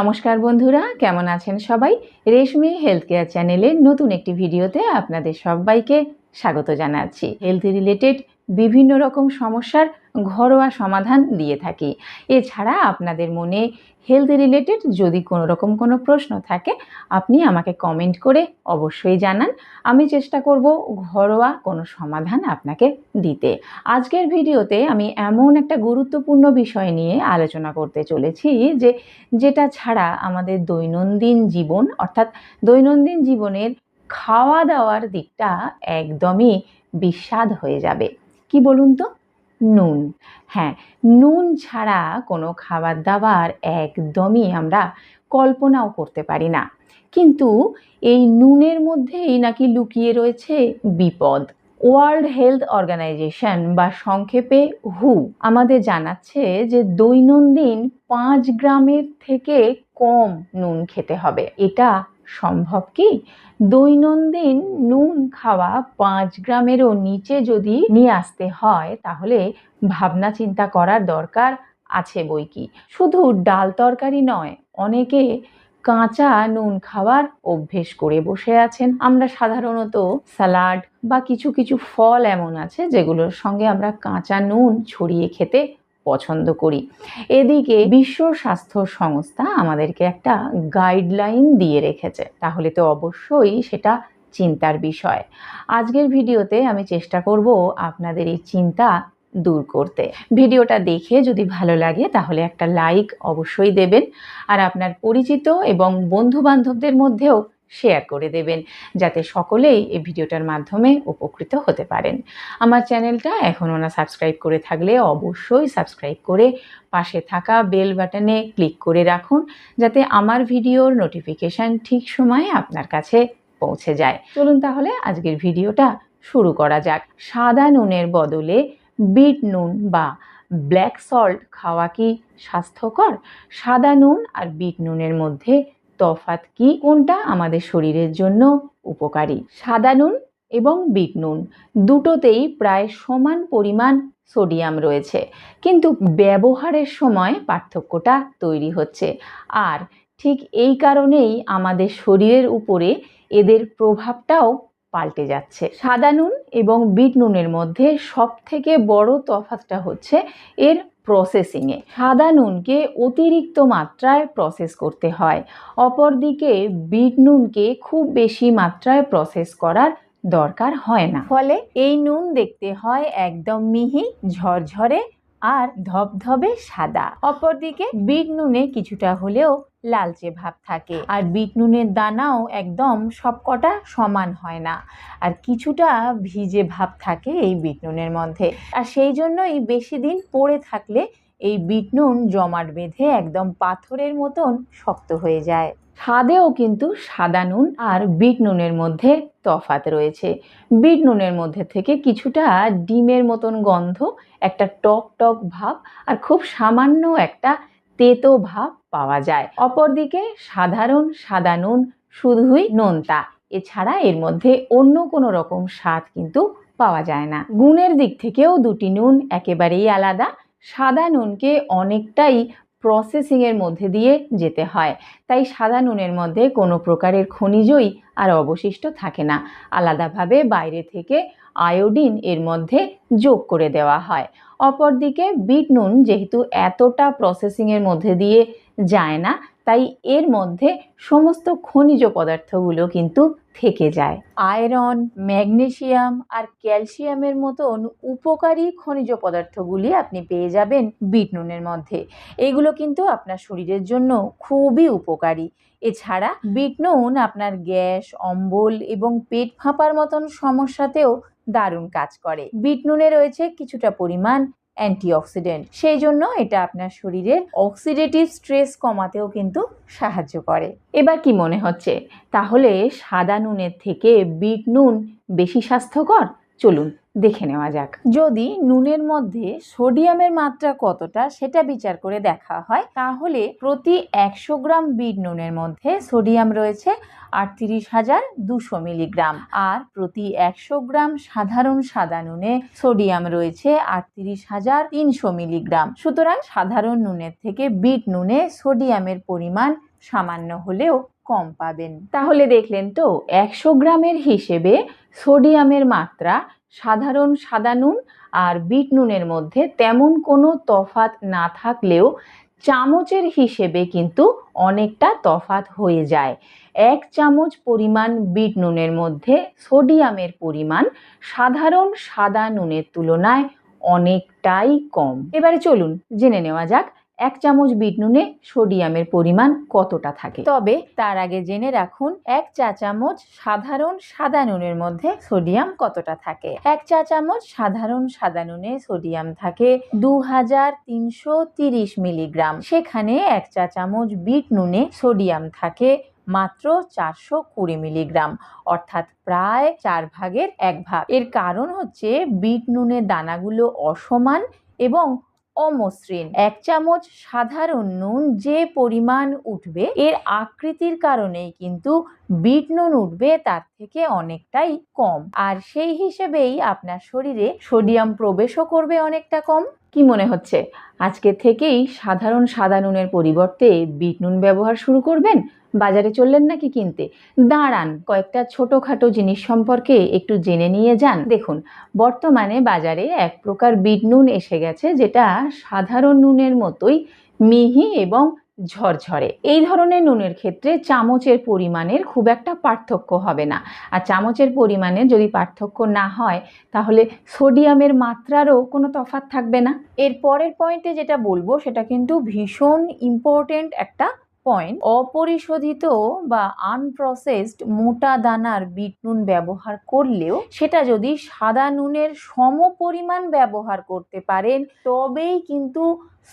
নমস্কার বন্ধুরা, কেমন আছেন সবাই? রেশমি হেলথ কেয়ার চ্যানেলের নতুন একটি ভিডিওতে আপনাদের সবাইকে স্বাগত জানাচ্ছি। হেলথ রিলেটেড বিভিন্ন রকম সমস্যার ঘরোয়া সমাধান দিয়ে থাকি। এছাড়া আপনাদের মনে হেলথ রিলেটেড যদি কোনো রকম কোনো প্রশ্ন থাকে, আপনি আমাকে কমেন্ট করে অবশ্যই জানান। আমি চেষ্টা করব ঘরোয়া কোনো সমাধান আপনাকে দিতে। আজকের ভিডিওতে আমি এমন একটা গুরুত্বপূর্ণ বিষয় নিয়ে আলোচনা করতে চলেছি যে, যেটা ছাড়া আমাদের দৈনন্দিন জীবন, অর্থাৎ দৈনন্দিন জীবনের খাওয়া দাওয়ার দিকটা একদমই বিস্বাদ হয়ে যাবে। কি বলুন তো? নুন। হ্যাঁ নুন ছাড়া কোনো খাবার দাবার একদমই আমরা কল্পনাও করতে পারি না। কিন্তু এই নুনের মধ্যেই নাকি লুকিয়ে রয়েছে বিপদ। ওয়ার্ল্ড হেলথ অর্গানাইজেশন বা সংক্ষেপে হু আমাদের জানাচ্ছে যে দৈনন্দিন পাঁচ গ্রামের থেকে কম নুন খেতে হবে। এটা সম্ভব কি? দৈনন্দিন নুন খাওয়া পাঁচ গ্রামেরও নিচে যদি নিয়ে আসতে হয়, তাহলে ভাবনা চিন্তা করার দরকার আছে বই কি? শুধু ডাল তরকারি নয়, অনেকে কাঁচা নুন খাওয়ার অভ্যেস করে বসে আছেন। আমরা সাধারণত স্যালাড বা কিছু কিছু ফল এমন আছে যেগুলোর সঙ্গে আমরা কাঁচা নুন ছড়িয়ে খেতে পছন্দ করি। এদিকে বিশ্ব স্বাস্থ্য সংস্থা আমাদেরকে একটা গাইডলাইন দিয়ে রেখেছে। তাহলে তো অবশ্যই সেটা চিন্তার বিষয়। আজকের ভিডিওতে আমি চেষ্টা করব আপনাদের এই চিন্তা দূর করতে। ভিডিওটা দেখে যদি ভালো লাগে তাহলে একটা লাইক অবশ্যই দেবেন। আর আপনার পরিচিত এবং বন্ধু বান্ধবদের মধ্যেও শেয়ার করে দেবেন, যাতে সকলেই এই ভিডিওটার মাধ্যমে উপকৃত হতে পারেন। আমার চ্যানেলটা এখনও না সাবস্ক্রাইব করে থাকলে অবশ্যই সাবস্ক্রাইব করে পাশে থাকা বেল বাটনে ক্লিক করে রাখুন, যাতে আমার ভিডিওর নোটিফিকেশান ঠিক সময়ে আপনার কাছে পৌঁছে যায়। চলুন তাহলে আজকের ভিডিওটা শুরু করা যাক। সাদা নুনের বদলে বিট নুন বা ব্ল্যাক সল্ট খাওয়া কি স্বাস্থ্যকর? সাদা নুন আর বিট নুনের মধ্যে তফাৎ কি কোনটা? আমাদের শরীরের জন্য উপকারী। সাদা নুন এবং বিট নুন দুটোতেই প্রায় সমান পরিমাণ সোডিয়াম রয়েছে। কিন্তু ব্যবহারের সময় পার্থক্যটা তৈরি হচ্ছে। আর ঠিক এই কারণেই আমাদের শরীরের উপরে এদের প্রভাবটাও পাল্টে যাচ্ছে। সাদা নুন এবং বিট নুনের মধ্যে সব থেকে বড় তফাৎটা হচ্ছে এর প্রসেসিংয়ে সাদা নুনকে অতিরিক্ত মাত্রায় প্রসেস করতে হয়। অপরদিকে বিট নুনকে খুব বেশি মাত্রায় প্রসেস করার দরকার হয় না। ফলে এই নুন দেখতে হয় একদম মিহি, ঝরঝরে আর ধবধবে সাদা। অপরদিকে বিট নুনে কিছুটা হলেও লালচে ভাব থাকে। আর বিট নুনের দানাও একদম সবকটা সমান হয় না। আর কিছুটা ভিজে ভাব থাকে এই বিট নুনের মধ্যে। আর সেই জন্যই বেশি দিন পড়ে থাকলে এই বিট নুন জমাট বেঁধে একদম পাথরের মতন শক্ত হয়ে যায়। স্বাদেও কিন্তু সাদা নুন আর বিট নুনের মধ্যে তফাত রয়েছে। বিট নুনের মধ্যে থেকে কিছুটা ডিমের মতন গন্ধ, একটা টক টক ভাব আর খুব সামান্য একটা তেতো ভাব পাওয়া যায়। অপরদিকে সাধারণ সাদা নুন শুধুই নোনতা। এছাড়া এর মধ্যে অন্য কোনো রকম স্বাদ কিন্তু পাওয়া যায় না। গুণের দিক থেকেও দুটি নুন একেবারেই আলাদা। সাদা নুনকে অনেকটাই প্রসেসিংয়ের মধ্যে দিয়ে যেতে হয়। তাই সাদা নুনের মধ্যে কোনো প্রকারের খনিজই আর অবশিষ্ট থাকে না। আলাদাভাবে বাইরে থেকে আয়োডিন এর মধ্যে যোগ করে দেওয়া হয়। অপরদিকে বিট নুন যেহেতু এতটা প্রসেসিংয়ের মধ্যে দিয়ে যায় না তাই এর মধ্যে সমস্ত খনিজ পদার্থগুলো কিন্তু থেকে যায়। আয়রন ম্যাগনেশিয়াম আর ক্যালসিয়ামের মতন উপকারী খনিজ পদার্থগুলি আপনি পেয়ে যাবেন বিট নুনের মধ্যে। এগুলো কিন্তু আপনার শরীরের জন্য খুবই উপকারী। এছাড়া বিট নুন আপনার গ্যাস, অম্বল এবং পেট ফাঁপার মতন সমস্যাতেও দারুণ কাজ করে। বিট নুনে রয়েছে কিছুটা পরিমাণ অ্যান্টিঅক্সিডেন্ট। সেই জন্য এটা আপনার শরীরের অক্সিডেটিভ স্ট্রেস কমাতেও কিন্তু সাহায্য করে। এবার কি মনে হচ্ছে? তাহলে সাদা নুনের থেকে বিট নুন বেশি স্বাস্থ্যকর চলুন, দেখে নেওয়া যাক। যদি নুনের মধ্যে সোডিয়ামের মাত্রা কতটা সেটা বিচার করে দেখা হয়, তাহলে প্রতি একশো গ্রাম বিট নুনের মধ্যে সোডিয়াম রয়েছে আটত্রিশ হাজার দুশো মিলিগ্রাম। আর প্রতি একশো গ্রাম সাধারণ সাদা নুনে সোডিয়াম রয়েছে আটত্রিশ হাজার তিনশো মিলিগ্রাম। সুতরাং সাধারণ নুনের থেকে বিট নুনে সোডিয়ামের পরিমাণ সামান্য হলেও কম পাবেন। তাহলে দেখলেন তো, একশো গ্রামের হিসেবে সোডিয়ামের মাত্রা সাধারণ সাদা নুন আর বিট নুনের মধ্যে তেমন কোনো তফাত না থাকলেও চামচের হিসেবে কিন্তু অনেকটা তফাত হয়ে যায়। এক চামচ পরিমাণ বিট নুনের মধ্যে সোডিয়ামের পরিমাণ সাধারণ সাদা নুনের তুলনায় অনেকটাই কম। এবারে চলুন, জেনে নেওয়া যাক এক চামচ বিট নুনে সোডিয়ামের পরিমাণ কতটা থাকে? তবে তার আগে জেনে রাখুন, এক চা চামচ সাধারণ সাদা নুনের মধ্যে সোডিয়াম কতটা থাকে? এক চা চামচ সাধারণ সাদা নুনে সোডিয়াম থাকে দু হাজার তিনশো তিরিশ মিলিগ্রাম। সেখানে এক চা চামচ বিট নুনে সোডিয়াম থাকে মাত্র চারশো কুড়ি মিলিগ্রাম, অর্থাৎ প্রায় চার ভাগের এক ভাগ। এর কারণ হচ্ছে বিট নুনের দানাগুলো অসমান এবং অমসৃণ। এক চামচ সাধারণ নুন যে পরিমাণ উঠবে, এর আকৃতির কারণেই কিন্তু বিট নুন উঠবে, তার থেকে অনেকটাই কম। আর সেই হিসেবেই আপনার শরীরে সোডিয়াম প্রবেশও করবে অনেকটা কম। কি মনে হচ্ছে? আজকে থেকেই সাধারণ সাদা নুনের পরিবর্তে বিট নুন ব্যবহার শুরু করবেন? বাজারে চললেন নাকি কিনতে? দাঁড়ান, কয়েকটা ছোটোখাটো জিনিস সম্পর্কে একটু জেনে নিয়ে যান। দেখুন, বর্তমানে বাজারে এক প্রকার বিট নুন এসে গেছে যেটা সাধারণ নুনের মতোই মিহি এবং ঝরঝরে। এই ধরনের নুনের ক্ষেত্রে চামচের পরিমাণের খুব একটা পার্থক্য হবে না। আর চামচের পরিমাণে যদি পার্থক্য না হয়, তাহলে সোডিয়ামের মাত্রারও কোনো তফাৎ থাকবে না। এর পরের পয়েন্টে যেটা বলব, সেটা কিন্তু ভীষণ ইম্পর্টেন্ট একটা পয়েন্ট অপরিশোধিত বা আনপ্রসেসড মোটা দানার বিট নুন ব্যবহার করলেও সেটা যদি সাদা নুনের সম পরিমাণ ব্যবহার করতে পারেন, তবেই কিন্তু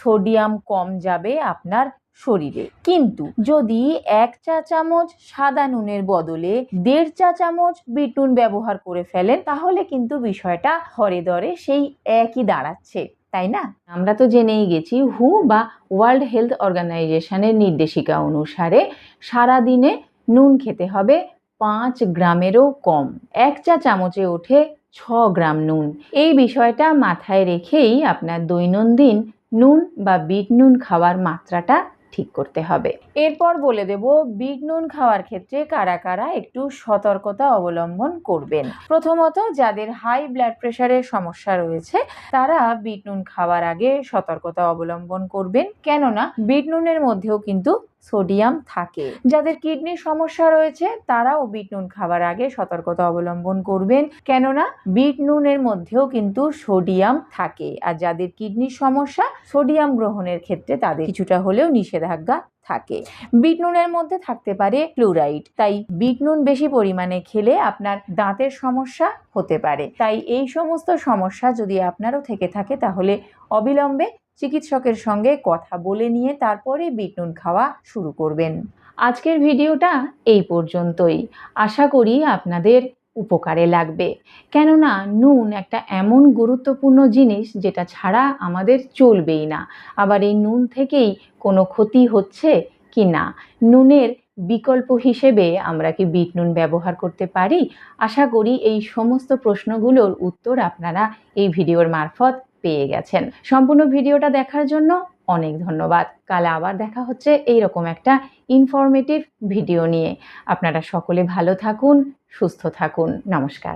সোডিয়াম কম যাবে আপনার শরীরে। কিন্তু যদি এক চা চামচ সাদা নুনের বদলে দেড় চা চামচ বিট নুন ব্যবহার করে ফেলেন, তাহলে কিন্তু বিষয়টা হরে দরে সেই একই দাঁড়াচ্ছে, তাই না? আমরা তো জেনেই গেছি, হু বা ওয়ার্ল্ড হেলথ অর্গানাইজেশনের নির্দেশিকা অনুসারে সারাদিনে নুন খেতে হবে পাঁচ গ্রামেরও কম। এক চা চামচে ওঠে ছ গ্রাম নুন। এই বিষয়টা মাথায় রেখেই আপনার দৈনন্দিন নুন বা বিট নুন খাওয়ার মাত্রাটা ঠিক করতে হবে। এরপর বলে দেব, বিট নুন খাওয়ার ক্ষেত্রে কারা কারা একটু সতর্কতা অবলম্বন করবেন। প্রথমত, যাদের হাই ব্লাড প্রেশারের সমস্যা রয়েছে, তারা বিট নুন খাওয়ার আগে সতর্কতা অবলম্বন করবেন। কেননা, বিট নুনের মধ্যেও কিন্তু সোডিয়াম থাকে। যাদের কিডনির সমস্যা রয়েছে, তারাও বিট নুন খাওয়ার আগে সতর্কতা অবলম্বন করবেন। কেননা, বিট নুনের মধ্যেও কিন্তু সোডিয়াম থাকে। আর যাদের কিডনির সমস্যা, সোডিয়াম গ্রহণের ক্ষেত্রে তাদের কিছুটা হলেও নিষেধাজ্ঞা থাকে। বিট নুনের মধ্যে থাকতে পারে ফ্লুরাইড তাই বিট নুন বেশি পরিমাণে খেলে আপনার দাঁতের সমস্যা হতে পারে। তাই এই সমস্ত সমস্যা যদি আপনারও থেকে থাকে, তাহলে অবিলম্বে চিকিৎসকের সঙ্গে কথা বলে নিয়ে তারপরে বিট নুন খাওয়া শুরু করবেন। আজকের ভিডিওটা এই পর্যন্তই। আশা করি আপনাদের উপকারে লাগবে। কেননা নুন একটা এমন গুরুত্বপূর্ণ জিনিস যেটা ছাড়া আমাদের চলবেই না। আবার এই নুন থেকেই কোনো ক্ষতি হচ্ছে কি না? নুনের বিকল্প হিসেবে আমরা কি বিট নুন ব্যবহার করতে পারি? আশা করি এই সমস্ত প্রশ্নগুলোর উত্তর আপনারা এই ভিডিওর মারফত পেয়ে গেছেন। সম্পূর্ণ ভিডিওটা দেখার জন্য অনেক ধন্যবাদ। কাল আবার দেখা হচ্ছে এই রকম একটা ইনফরমেটিভ ভিডিও নিয়ে। আপনারা সকলে ভালো থাকুন, সুস্থ থাকুন। নমস্কার।